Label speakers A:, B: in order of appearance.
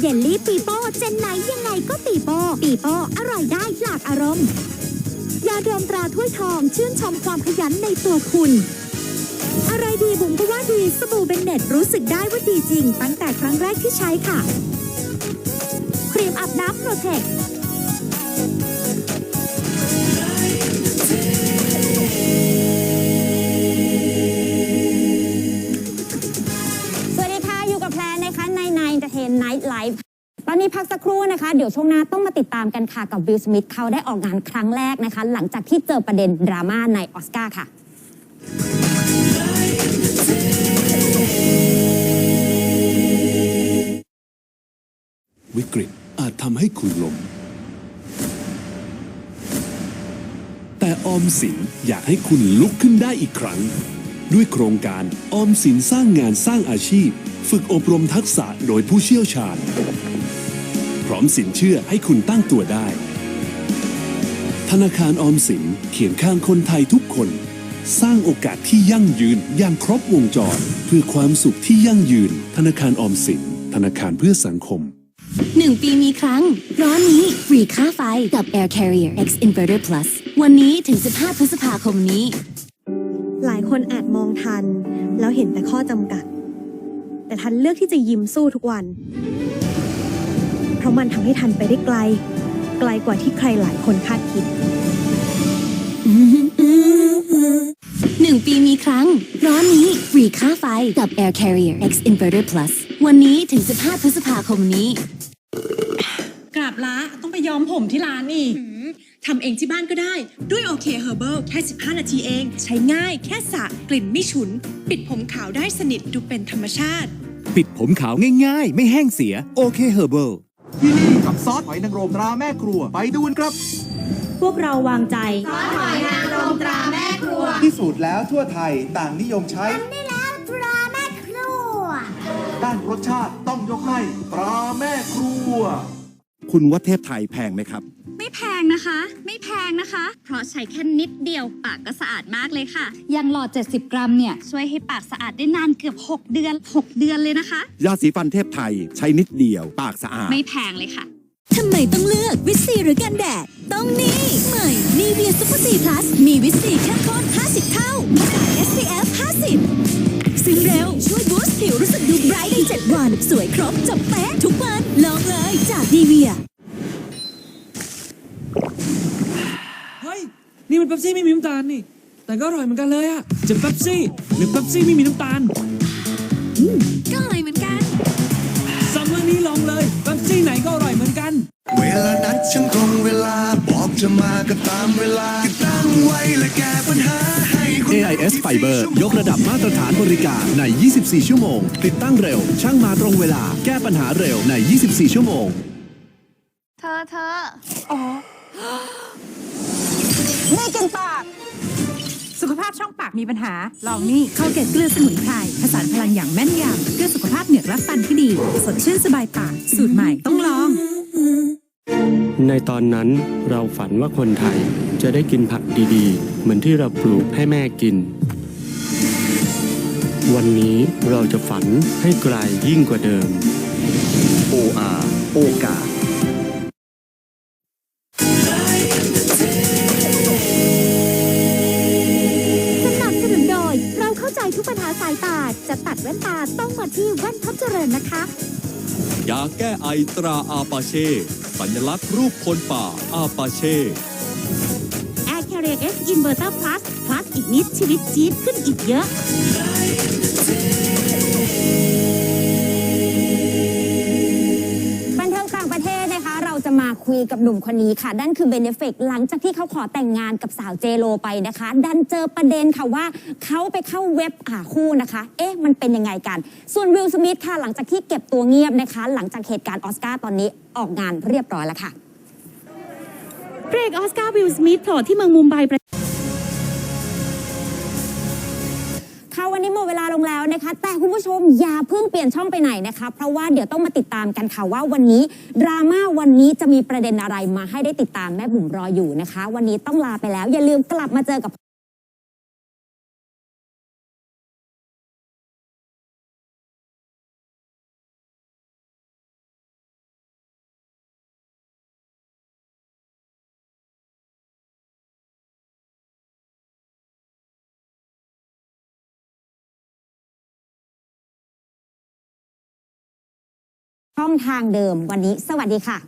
A: เยลลี่ปีโป้เจนไหนยังไงก็ปีโป้ปีโป้อร่อยได้หลากอารมณ์ ยาดมตราถ้วยทองชื่นชมความขยันในตัวคุณ อะไรดีบุ๋มก็ว่าดีสบู่เบนเน็ตรู้สึกได้ว่าดีจริง ตั้งแต่ครั้งแรกที่ใช้ค่ะ ครีมอาบน้ำโปรเทค
B: พักสักครู่นะคะ เดี๋ยวช่วงหน้าต้องมาติดตามกันค่ะกับวิลสมิธเขาได้ออกงานครั้งแรกนะคะ หลังจากที่เจอประเด็นดราม่าในออสการ์ค่ะ
C: วิกฤตอาจทำให้คุณล้ม แต่ออมสินอยากให้คุณลุกขึ้นได้อีกครั้ง ด้วยโครงการออมสินสร้างงานสร้างอาชีพ ฝึกอบรมทักษะโดยผู้เชี่ยวชาญ ร้อมสินเชื่อให้คุณตั้งตัวได้ ธนาคารออมสินเขียนข้างคนไทยทุกคน สร้างโอกาสที่ยั่งยืนอย่างครบวงจร เพื่อความสุขที่ยั่งยืน ธนาคารออมสิน ธนาคารเพื่อสังคม
D: หนึ่งปีมีครั้ง ร้อนนี้ฟรีค่าไฟกับ Air Carrier X Inverter Plus วันนี้ถึง 15 พฤษภาคมนี้
E: หลายคนอาจมองทัน แล้วเห็นแต่ข้อจำกัด แต่ทันเลือกที่จะยิ้มสู้ทุกวันเพราะมันทำให้ทันไปได้ไกล ไกลกว่าที่ใครหลายคนคาดคิด
D: หนึ่งปีมีครั้ง ร้อนนี้ฟรีค่าไฟกับ Air Carrier X Inverter Plus วันนี้ถึง 15 พฤษภาคมนี้
F: กราบละต้องไปย้อมผมที่ร้านอีกทำเองที่บ้านก็ได้ ด้วยโอเคเฮอร์เบิลแค่ 15 นาทีเอง ใช้ง่ายแค่สระกลิ่นไม่ฉุน ปิดผมขาวได้สนิทดูเป็นธรรมชาติ
G: ปิดผมขาวง่ายๆ ไม่แห้งเสียโอเคเฮอร์เบิล
H: ที่นี่กับซอสหอยนางรมตราแม่ครัว ไปดูกันครับ
B: พวกเราวางใจ
H: พิสูจน์แล้วทั่วไทยต่างนิยมใช้
A: ได้แล้วตราแม่ครัว
H: ด้านรสชาติต้องยกให้ตราแม่ครัว
G: คุณว่าเทพไทยแพงไหมครับ
I: ไม่ แพงนะคะ ไม่แพงนะคะ เพราะใช้แค่นิดเดียวปากก็สะอาดมากเลยค่ะอย่างหลอด 70 กรัมเนี่ย ช่วยให้ปากสะอาดได้นานเกือบ 6 เดือน 6 เดือนเลยนะคะ
G: ยาสีฟันเทพไทยใช้นิดเดียว ปากสะอาด
I: ไม่แพงเลยค่ะ
A: ทำไมต้องเลือกวิตซีหรือกันแดด ต้องนี่ใหม่นีเวียซุปเปอร์ซีพลัสมีวิตซีเข้มข้น50 เท่ามีสาร SPF 50 ซึ่งเร็วช่วยบูสต์ผิวรู้สึกดูไบรท์ใน 7 วัน สวยครบจบเป๊ะทุกวันลองเลยจากนีเวีย
J: เฮ้ย นี่มันเป๊ปซี่ไม่มีน้ำตาลนี่ แต่ก็อร่อยเหมือนกันเลยอะจะเป๊ปซี่ หรือเป๊ปซี่ไม่มีน้ำตาล
I: ก็อร่อยเหมือนกัน
J: ซัมเมอร์นี้ลองเลยเป๊ปซี่ไหนก็อร่อยเหมือนกัน
K: เวลานัดฉันตรงเวลาบอกจะมาก็ตามเวลาติดตั้งไว้และแก้ปัญหาให้คุณ
C: AIS Fiber ยกระดับมาตรฐานบริการใน 24 ชั่วโมง ติดตั้งเร็ว ช่างมาตรงเวลา แก้ปัญหาเร็วใน 24 ชั่วโมง
I: เธอเธอ
B: ไม่กินปาก
F: สุขภาพช่องปากมีปัญหา ลองนี่
E: เข้าเกตเกลือสมุนไพรผสานพลังอย่างแม่นยำเพื่อสุขภาพเหงือกและฟันที่ดี สดชื่นสบายปาก สูตรใหม่ต้องลอง
L: ในตอนนั้นเราฝันว่าคนไทยจะได้กินผักดีๆ เหมือนที่เราปลูกให้แม่กิน วันนี้เราจะฝันให้ไกลยิ่งกว่าเดิม
G: OR โอกาส
A: ส จะตัดแว่นตาต้องมาที่แว่นท็อปเจริญนะคะ
K: ยาแก้ไอตราอาปาเช่ สัญลักษณ์รูปคนป่าอาปาเช่
A: Air Carrier X Inverter Plus Plus อีกนิดชีวิตจี๊ดขึ้นอีกเยอะ
B: คุยกับหนุ่มคนนี้ค่ะนั่นคือเบเนฟิกหลังจากที่เขาขอแต่งงานกับสาวเจโลไปนะคะดันเจอประเด็นค่ะว่าเขาไปเข้าเว็บหาคู่นะคะ เอ๊ะ มันเป็นยังไงกัน ส่วนวิลสมิธค่ะหลังจากที่เก็บตัวเงียบนะคะ หลังจากเหตุการณ์ออสการ์ตอนนี้ออกงานเรียบร้อยแล้วค่ะ
E: เบรกออสการ์วิลสมิธโผล่ที่เมืองมุมไบประ
B: ค่ะวันนี้หมดเวลาลง แล้วนะคะ แต่คุณผู้ชมอย่าเพิ่งเปลี่ยนช่องไปไหนนะคะ เพราะว่าเดี๋ยวต้องมาติดตามกันค่ะว่าวันนี้ดราม่าวันนี้จะมีประเด็นอะไรมาให้ได้ติดตามแม่บุ๋มรออยู่นะคะ วันนี้ต้องลาไปแล้ว อย่าลืมกลับมาเจอกับ ช่องทางเดิมวันนี้ สวัสดีค่ะ